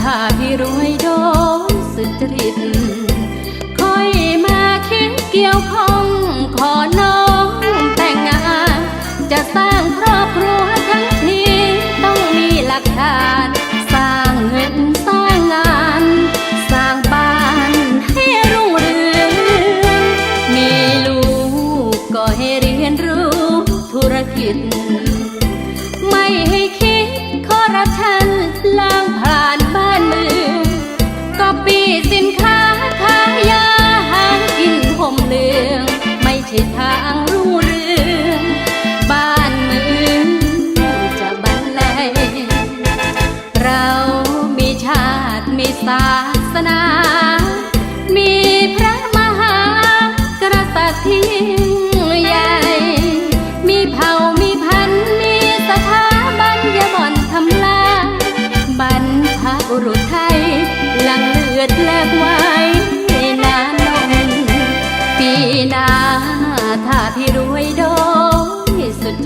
ถ้าพี่รวยโดยสุจริตค่อยมาคิดเกี่ยวข้องขอน้องแต่งงาน จะสร้างครอบครัวทั้งทีต้องมีหลักฐาน สร้างเงินสร้างงาน สร้างบ้านให้รุ่งเรืองมีลูกก็ให้เรียนรู้ธุรกิจ รู้เรื่องบ้านเมืองจะบรรลัยเรามีชาติมีศาสนา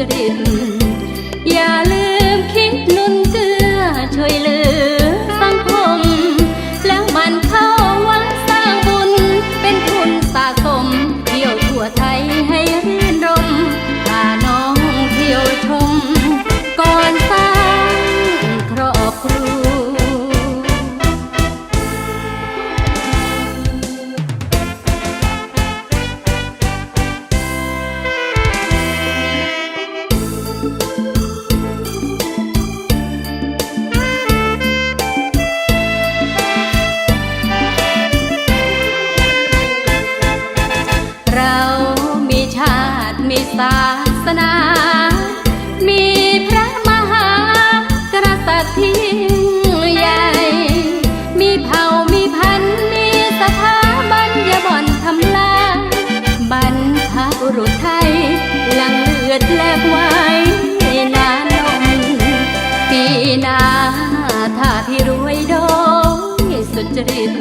จริต ศาสนา มีพระมหากษัตริย์ที่ยิ่งใหญ่ มีเผ่ามีพันธุ์มีสถาบันอย่าบ่อนทำลายบรรพบุรุษไทยหลังเลือดแลกไว้นานนมปีนาถ้าพี่รวยโดยสุจริต